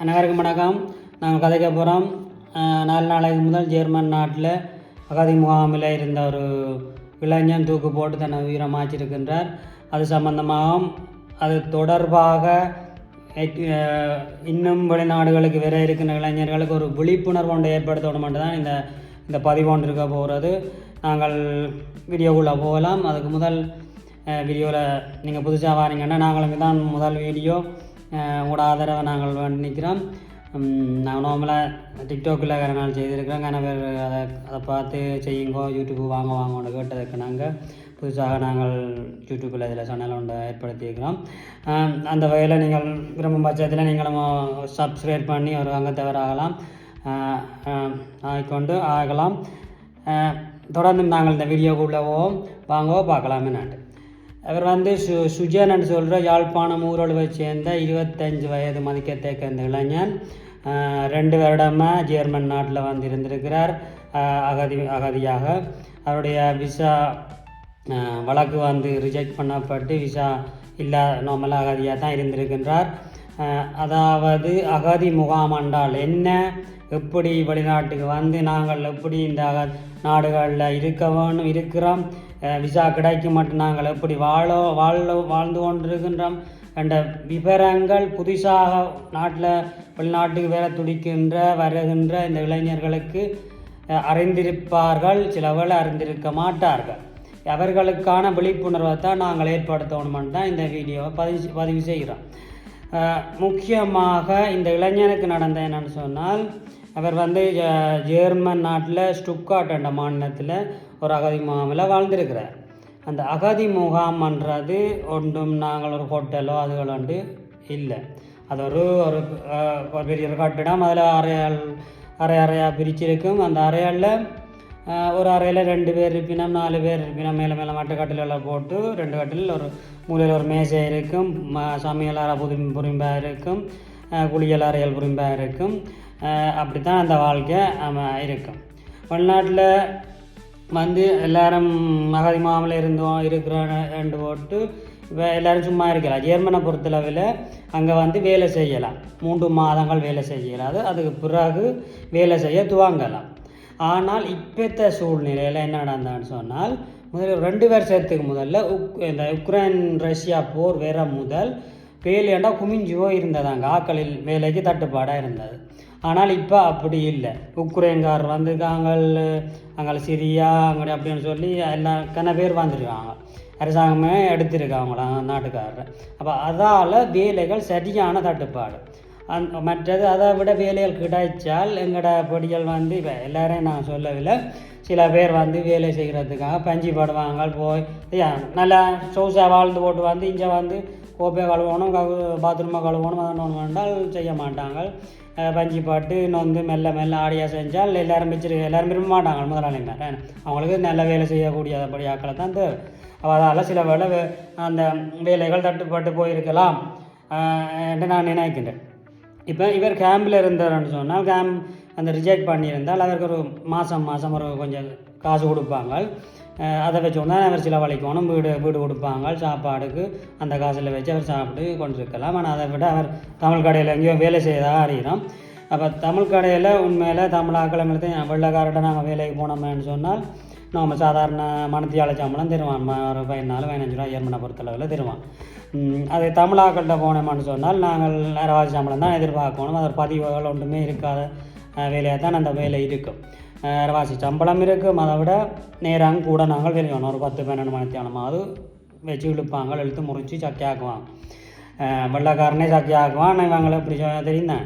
அனைவருக்கும் வணக்கம். நாங்கள் கதைக்க போகிறோம் நாலு நாளைக்கு முதல் ஜெர்மன் நாட்டில் அகதி முகாமில் இருந்த ஒரு இளைஞன் தூக்கு போட்டு தன்னை உயிரை மாய்ச்சிருக்கின்றார் அது சம்பந்தமாகவும் அது தொடர்பாக இன்னும் வெளிநாடுகளுக்கு வேற இருக்கின்ற இளைஞர்களுக்கு ஒரு விழிப்புணர்வு ஒன்றை ஏற்படுத்தணும் தான் இந்த இந்த பதிவு ஒன்று இருக்க போகிறது. நாங்கள் வீடியோக்குள்ளே போகலாம். அதுக்கு முதல் வீடியோவில் நீங்கள் புதுசாக வாரீங்கன்னா நாங்களுக்கு தான் முதல் வீடியோ. உங்களோட ஆதரவை நாங்கள் வேண்டி நிற்கிறோம் நான் நார்மலாக டிக்டாக்கில் வேறு நாள் செய்திருக்கிறோம். கன பேர் அதை அதை பார்த்து செய்யுங்கோ யூடியூப் வாங்க வாங்கன்னு கேட்டதுக்கு நாங்கள் புதுசாக நாங்கள் யூடியூப்பில் இதில் சேனல் ஒன்று ஏற்படுத்தியிருக்கிறோம். அந்த வகையில் நீங்கள் விரும்பும் பட்சத்தில் நீங்களும் சப்ஸ்கிரைப் பண்ணி ஒரு அங்கத்தவர் ஆகலாம் ஆகிக்கொண்டு ஆகலாம். தொடர்ந்து நாங்கள் இந்த வீடியோக்குள்ளே போவோம். வாங்கவோ பார்க்கலாமே. நான் அவர் வந்து சு சுஜன் சொல்கிற யாழ்ப்பாணம் ஊரலுவை சேர்ந்த இருபத்தஞ்சு வயது மதிக்கத்தக்க இந்த இளைஞன் ரெண்டு வருடமாக ஜெர்மன் நாட்டில் வந்து இருந்திருக்கிறார் அகதி அகதியாக. அவருடைய விசா வழக்கு வந்து ரிஜெக்ட் பண்ணப்பட்டு விசா இல்லா நார்மலாக அகதியாக தான் இருந்திருக்கின்றார். அதாவது அகதி முகாம் என்றால் என்ன? எப்படி வெளிநாட்டுக்கு வந்து நாங்கள் எப்படி இந்த அக- நாடுகளில் இருக்க வேணும் இருக்கிறோம்? விசா கிடைக்க மாட்டோம் நாங்கள் எப்படி வாழோ வாழ வாழ்ந்து கொண்டிருக்கின்றோம் என்ற விவரங்கள் புதுசாக நாட்டில் வெளிநாட்டுக்கு வேற துடிக்கின்ற வருகின்ற இந்த இளைஞர்களுக்கு அறிந்திருப்பார்கள் சிலவர்கள் அறிந்திருக்க மாட்டார்கள். அவர்களுக்கான விழிப்புணர்வை தான் நாங்கள் ஏற்படுத்தணுமென்னு தான் இந்த வீடியோவை பதிவு பதிவு செய்கிறோம். முக்கியமாக இந்த இளைஞனுக்கு நடந்த என்னன்னு சொன்னால் அவர் வந்து ஜெர்மன் நாட்டில் ஸ்டுக்காட் என்ற மாநிலத்தில் ஒரு அகதி முகாமில் வாழ்ந்திருக்கிறார். அந்த அகதி முகாம்ன்றது ஒன்றும் நாங்கள் ஒரு ஹோட்டலோ அதுகள் வந்து இல்லை. அது ஒரு ஒரு பெரிய ஒரு கட்டிடம். அதில் அறையால் அறை அறையாக பிரிச்சிருக்கும். அந்த அறையால் ஒரு அறையில் ரெண்டு பேர் இருப்பினா நாலு பேர் இருப்பினா மேலே மேலே மட்டக்கட்டிலெல்லாம் போட்டு ரெண்டு கட்டில் ஒரு மூலையில் ஒரு மேசை இருக்கும் ம- சமையல் அறை புது புரிம்பாக இருக்கும் குளியல் அறையல் புரிம்பாக இருக்கும் அப்படி தான் அந்த வாழ்க்கை நம்ம இருக்கும். வெளிநாட்டில் வந்து எல்லாரும் மகதி மாமல இருந்தோம் இருக்கிற ரெண்டு போட்டு இப்போ சும்மா இருக்கலாம். ஜெர்மனை பொறுத்தளவில் அங்கே வந்து வேலை செய்யலாம். மூன்று மாதங்கள் வேலை செய்யலாது அதுக்கு பிறகு வேலை செய்ய துவங்கலாம். ஆனால் இப்பத்த சூழ்நிலையில் என்ன நடந்தான்னு சொன்னால் முதல்ல ரெண்டு வருஷத்துக்கு முதல்ல உக் இந்த உக்ரைன் ரஷ்யா போர் வேற முதல் வேலையாண்டா குமிஞ்சுவோ இருந்ததாங்க ஆக்களில் வேலைக்கு தட்டுப்பாடாக இருந்தது. ஆனால் இப்போ அப்படி இல்லை. உக்ரைன்கார் வந்திருக்காங்க அங்கே சிரியா அங்கே அப்படின்னு சொல்லி எல்லாம் கன பேர் வந்துருக்காங்க? அரசாங்கமே எடுத்திருக்காங்களா நாட்டுக்காரர். அப்போ அதால் வேலைகள் சரியான தட்டுப்பாடு. மற்றது அதை விட வேலைகள் கிடைச்சால் எங்களோட பொடிகள் வந்து இப்போ எல்லாரையும் நான் சொல்லவில்லை. சில பேர் வந்து வேலை செய்கிறதுக்காக பஞ்சு படுவாங்க போய் நல்லா சோசா வாழ்ந்து போட்டு வந்து இங்கே வந்து கோப்பையை கழுவணும் கவு பாத்ரூமை கழுவணும் அதொன்று வேண்டால் செய்ய மாட்டாங்க. பஞ்சு பாட்டு நொந்து மெல்ல மெல்ல ஆடியாக செஞ்சால் எல்லாரும் வச்சிரு எல்லாரும் விரும்ப மாட்டாங்க முதலாளிங்க. மேலே அவங்களுக்கு நல்ல வேலை செய்யக்கூடியபடி ஆக்களை தான் தேவை. அதால் சில வேலை வே- அந்த வேலைகள் தட்டுப்பட்டு போயிருக்கலாம். என்று நான் நினைக்கின்றேன். இப்போ இவர் கேம்பில் இருந்தார்னு சொன்னால் கேம்ப் அந்த ரிஜெக்ட் பண்ணியிருந்தால் அவருக்கு ஒரு மாதம் மாதம் ஒரு கொஞ்சம் காசு கொடுப்பாங்க அதை வச்சு கொண்டு தான் அவர் செலவழிக்கணும் வீடு வீடு கொடுப்பாங்க சாப்பாடுக்கு அந்த காசில் வச்சு அவர் சாப்பிட்டு கொண்டிருக்கலாம். ஆனால் அதை விட அவர் தமிழ் கடையில் எங்கேயோ வேலை செய்யதாக அறிகிறோம் அப்போ தமிழ் கடையில் உண்மையில் தமிழ் ஆக்கிழமை வெள்ளக்காரட்ட நாங்கள் வேலைக்கு போனோம்னு சொன்னால் நம்ம சாதாரண மனத்தியால சம்பளம் தருவான் ஒரு பதினாலு பதினஞ்சு ரூபா ஏர்மனை பொறுத்தளவில் தருவான் அது தமிழாக்கள்கிட்ட போனோம்னு சொன்னால் நாங்கள் அரைவாசி சம்பளம் தான் எதிர்பார்க்கணும். அதில் பதிவுகள் ஒன்றுமே இருக்காத வேலையாக தான் அந்த வேலை இருக்கும். நேரவாசி சம்பளம் இருக்கும். அதை விட நேராங்க கூட நாங்கள் வேலை வேணும் ஒரு பத்து பன்னெண்டு மணித்தியானமாவது வச்சு இழுப்பாங்க. இழுத்து முறித்து சக்கையாக்குவாங்க. வெள்ளக்காரனே வெள்ளைக்காரனே சக்கையாக்குவான். இவங்களை இப்படி சொ-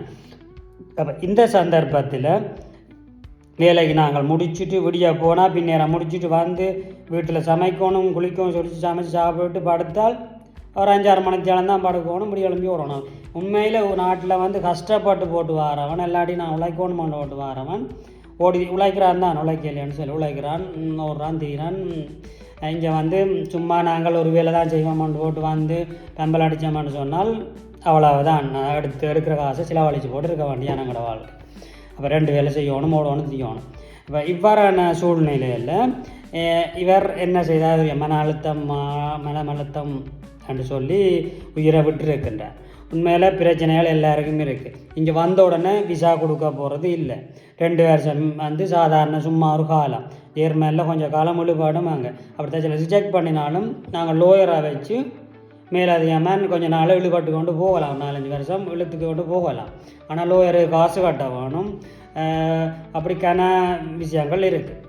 அப்போ இந்த சந்தர்ப்பத்தில் வேலைக்கு நாங்கள் முடிச்சுட்டு விடிய போனால் பின்னேற முடிச்சுட்டு வந்து வீட்டில் சமைக்கணும் குளிக்கணும் சொல்லி சமைச்சு சாப்பிட்டு படுத்தால் ஒரு அஞ்சாறு மணிக்கு தான் படுக்கணும் இப்படி எழும்பி விடணும் உண்மையில் ஒரு நாட்டில் வந்து கஷ்டப்பட்டு போட்டு வாரவன் இல்லாட்டி நான் உழைக்கணும் போட்டு வாரவன் ஓடி உழைக்கிறான் தான் உழைக்கலையான்னு சொல்லி உழைக்கிறான் ஓடுறான் தீரான் இங்கே வந்து சும்மா நாங்கள் ஒரு வேலை தான் செய்வோம்னு போட்டு வந்து பெம்பல் அடித்தோம்னு சொன்னால் அவ்வளவுதான். நான் எடுத்து எடுக்கிற காசை செலவழிச்சு போட்டு இருக்க வேண்டிய நாங்களோட வாழ்க்கை. அப்போ ரெண்டு வேலை செய்யணும் ஓடணும் செய்யணும் இப்போ இவ்வாறான சூழ்நிலையில் இவர் என்ன செய்தார்? மன அழுத்தம் மா- அழுத்தம் என்று சொல்லி உயிரை விட்டுருக்கின்றார். உண்மையில் பிரச்சனைகள் எல்லாருக்கும் இருக்குது இங்கே வந்த உடனே விசா கொடுக்க போகிறது இல்லை. ரெண்டு வருஷம் வந்து சாதாரண சும்மா ஒரு காலம். ஏர்மேலில் கொஞ்சம் காலம் முழுபாடும் அங்கே. அப்படி சில ரிஜெக்ட் பண்ணினாலும் நாங்கள் லோயராக வச்சு மேலதிகமாக கொஞ்சம் நாள் இழுபட்டு கொண்டு போகலாம். நாலஞ்சு வருஷம் இழுத்துக்கு கொண்டு போகலாம். ஆனால் லோயரு காசு கட்ட வேணும். அப்படிக்கான விஷயங்கள் இருக்குது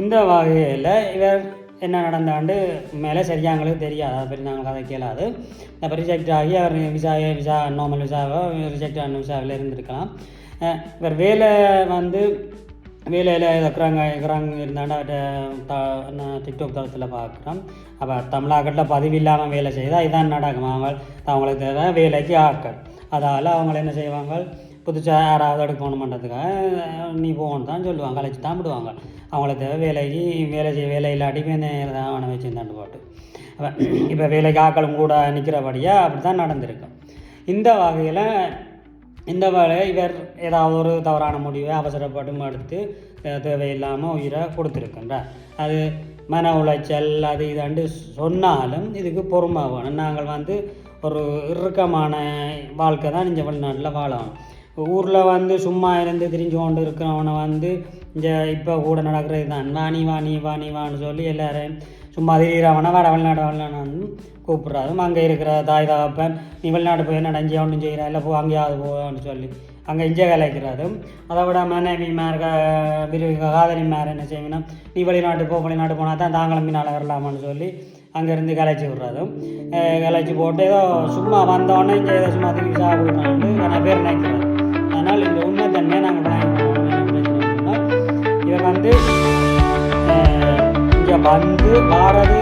இந்த வகையில் இவர் என்ன நடந்தாண்டு மேலே சரியாக எங்களுக்கு தெரியாது. அதை பற்றி நாங்கள் அதை கேளாது. அப்போ ரிஜெக்ட் ஆகி அவர் விசா விசா நார்மல் விசாவோ ரிஜெக்ட் ஆன விசாவில் இருந்திருக்கலாம். இவர் வேலை வந்து வேலையில் இருக்கிறாங்க இருக்கிறாங்க இருந்தாண்டு அவர்கிட்ட த டிக்டாக் தளத்தில் பார்க்குறோம். அப்போ தமிழாக்கட்டில் பதிவு இல்லாமல் வேலை செய்தால் இதான் நடக்கும். அவங்க அவங்களுக்கு தேவை வேலைக்கு ஆக்கள் அதால் அவங்கள என்ன செய்வாங்க புதுசாக யாராவது எடுக்கணும் பண்ணுறதுக்காக நீ போகணும் தான் சொல்லுவாங்க அழைச்சி தான் விடுவாங்க. அவங்கள தேவை வேலைக்கு வேலை செய்ய வேலை இல்லாட்டி தான் அவனை வச்சுருந்தாண்டு போட்டு. இப்போ வேலைக்கு ஆக்களும் கூட நிற்கிறபடியாக அப்படி தான் நடந்திருக்கும் இந்த வகையில் இந்த வேலை இவர் ஏதாவது ஒரு தவறான முடிவை அவசரப்பட்டும் எடுத்து தேவையில்லாமல் உயிரை கொடுத்துருக்கின்றார். அது மன உளைச்சல் அது இதாண்டு சொன்னாலும் இதுக்கு பொறுமை வேணும் நாங்கள் வந்து ஒரு இறுக்கமான வாழ்க்கை தான் இந்த வெளிநாட்டில் வாழணும். ஊரில் வந்து சும்மா இருந்து திரிஞ்சு கொண்டு இருக்கிறவனை வந்து இந்த இப்போ கூட நடக்கிறது தான். வாணி வாணி வாணி வான்னு சொல்லி எல்லாரையும் சும்மா திரிகிறவனை வட வெளிநாடு வெளிநாடு கூப்பிட்றாரும் அங்கே இருக்கிற தாய் தகப்பன் நீ வெளிநாடு போய் என்ன அஞ்சு ஒன்றும் செய்கிறா இல்லை போ அங்கேயாவது போன்னு சொல்லி அங்கே இஞ்ச கலைக்கிறதும் அதை விட மனைவிமார் விரு காதலிமார் என்ன செய்வீங்கன்னா நீ வெளிநாட்டு போ வெளிநாட்டு போனால் தான் தாங்களும் மீனால் வரலாமான்னு சொல்லி அங்கேருந்து கலைச்சி விட்றதும் கலைச்சி போட்டு ஏதோ சும்மா வந்தோடனே இங்கே ஏதோ சும்மா தூக்கி சாப்பிடுறான்ட்டு நிறைய பேர் நினைக்கிறது அதனால் இந்த உண்மை தன்மையை நாங்கள் விளங்கி இவர் வந்து இங்கே வந்து பாரதி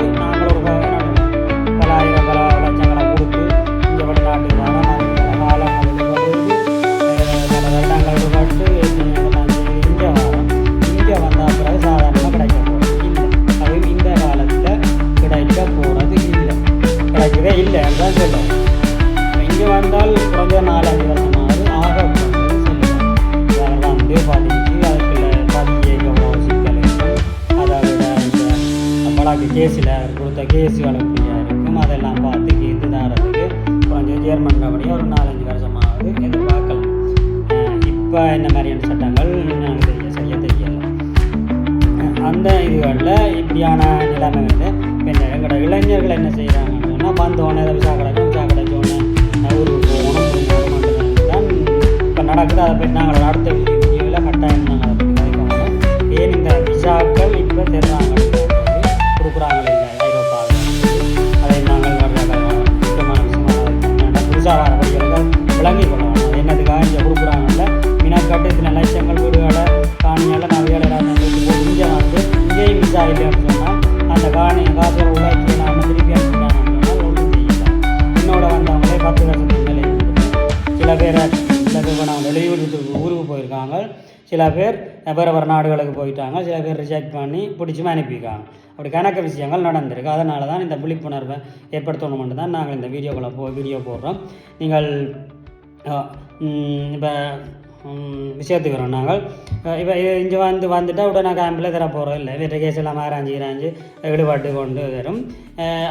இந்த மாதிரியான சட்டங்கள் நாங்கள் தெரிய சரியாக தெரியல. அந்த இதுகளில் இப்படியான நிலைமை வந்து இப்போ இந்த எங்களோட இளைஞர்கள் என்ன செய்கிறாங்கன்னா சொன்னால் வந்தோடனே ஏதோ விசா கிடைக்கும் விசா கிடைச்சோடனே ஊருக்கு போகணும் தான் இப்போ நடக்குது. அதை பற்றி நாங்கள் அடுத்த வீடியோவில் கட்டாயம் நாங்கள் அதை பற்றி ஏன் இந்த விசாக்கள் இப்போ தருவாங்க கொடுக்குறாங்களே சில பேர் வேறு வேறு நாடுகளுக்கு போயிட்டாங்க சில பேர் ரிஜெக்ட் பண்ணி பிடிச்சும் அனுப்பிக்காங்க அப்படி கணக்கு விஷயங்கள் நடந்திருக்கு. அதனால தான் இந்த விழிப்புணர்வை ஏற்படுத்தணுமென்று தான் நாங்கள் இந்த வீடியோக்குள்ளே போ வீடியோ போடுறோம். நீங்கள் இப்போ விஷயத்துக்கு வரோம் நாங்கள் இப்போ இங்கே வந்து வந்துட்டால் உடனே கேம்பில் தர போகிறோம் இல்லை வீட்டு கேஸ் எல்லாம் ஆராய்ஞ்சி இராஞ்சி ஈடுபட்டு கொண்டு வரும்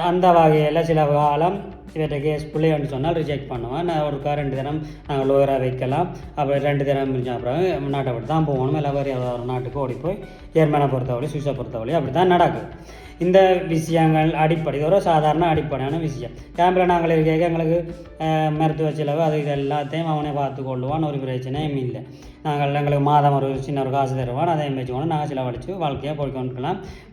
அந்த வகையில் சில காலம் இவற்றை கேஸ் பிள்ளைன்னு சொன்னால் ரிஜெக்ட் பண்ணுவேன் நான் ஒரு ரெண்டு தினம் நாங்கள் லோயராக வைக்கலாம் அப்புறம் ரெண்டு தினம் முடிஞ்ச அப்புறம் நாட்டை விட்டு தான் போகணும் இல்லை வேறு ஒரு நாட்டுக்கு ஓடி போய் ஜெர்மனை பொறுத்தவரை சுவிஸை பொறுத்தவரை அப்படி தான் நடக்குது இந்த விஷயங்கள் அடிப்படை. இது ஒரு சாதாரண அடிப்படையான விஷயம். கேம்பில் நாங்கள் இருக்க எங்களுக்கு மருத்துவ செலவு அது இது எல்லாத்தையும் அவனே பார்த்து கொள்ளுவான் ஒரு பிரச்சனையும் இல்லை. நாங்கள் எங்களுக்கு மாதம் ஒரு சின்ன ஒரு காசு தருவான். அதையும் வச்சுக்கொண்டு நாங்கள் செலவழித்து வாழ்க்கையாக போய்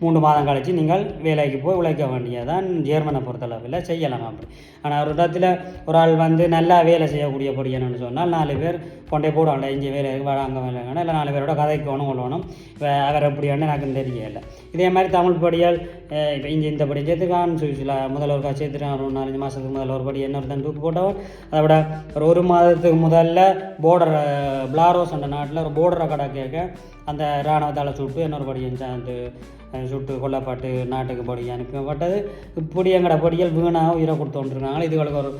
மூன்று மாதம் கழித்து நீங்கள் வேலைக்கு போய் உழைக்க வேண்டியதான் ஜேர்மனை பொறுத்தளவில் செய்யலாம் அப்படி. ஆனால் ஒரு இடத்துல ஒரு ஆள் வந்து நல்லா வேலை செய்யக்கூடிய பொடியன்னு சொன்னால் நாலு பேர் கொண்டே போடுவாங்க இங்கே வேலை வாழ அங்கே வேலைங்கன்னா இல்லை நாலு பேரோட கதைக்கணும் கொள்ளணும். இப்போ அவர் எப்படியான்னு எனக்கு தெரியல. இதே மாதிரி தமிழ் படியால் இப்போ இங்கே இந்த படி சேர்த்துக்கான்னு சொல்லி முதல்ல ஒரு சேர்த்துட்டான் ஒரு நாலஞ்சு மாதத்துக்கு முதல்ல ஒரு படி இன்னொருத்தன் தூக்கு போட்டவன். அதை விட ஒரு ஒரு மாதத்துக்கு முதல்ல போர்டர் பிளாரோஸ் அந்த நாட்டில் ஒரு போர்டரை கடை கேட்க அந்த இராணுவத்தால் சுட்டு இன்னொரு படியும் சேர்ந்து அந்த சுட்டு கொல்லப்பட்டு நாட்டுக்கு படி அனுப்பப்பட்டது இப்படி எங்களோட பொடிகள் வீணாக உயிரை கொடுத்துருக்காங்க இதுகளுக்கு ஒரு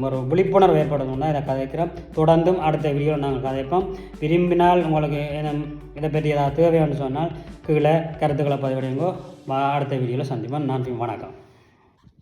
ஒரு விழிப்புணர்வு ஏற்படணும்னா இதை கதைக்கிறோம். தொடர்ந்தும் அடுத்த வீடியோ நாங்கள் கதைப்போம். விரும்பினால் உங்களுக்கு என்ன இதை பற்றி ஏதாவது தேவைன்னு சொன்னால் கீழே கருத்துக்களை பதிவிடுங்கோ. வா- அடுத்த வீடியோவில் சந்திப்போம். நன்றி வணக்கம்.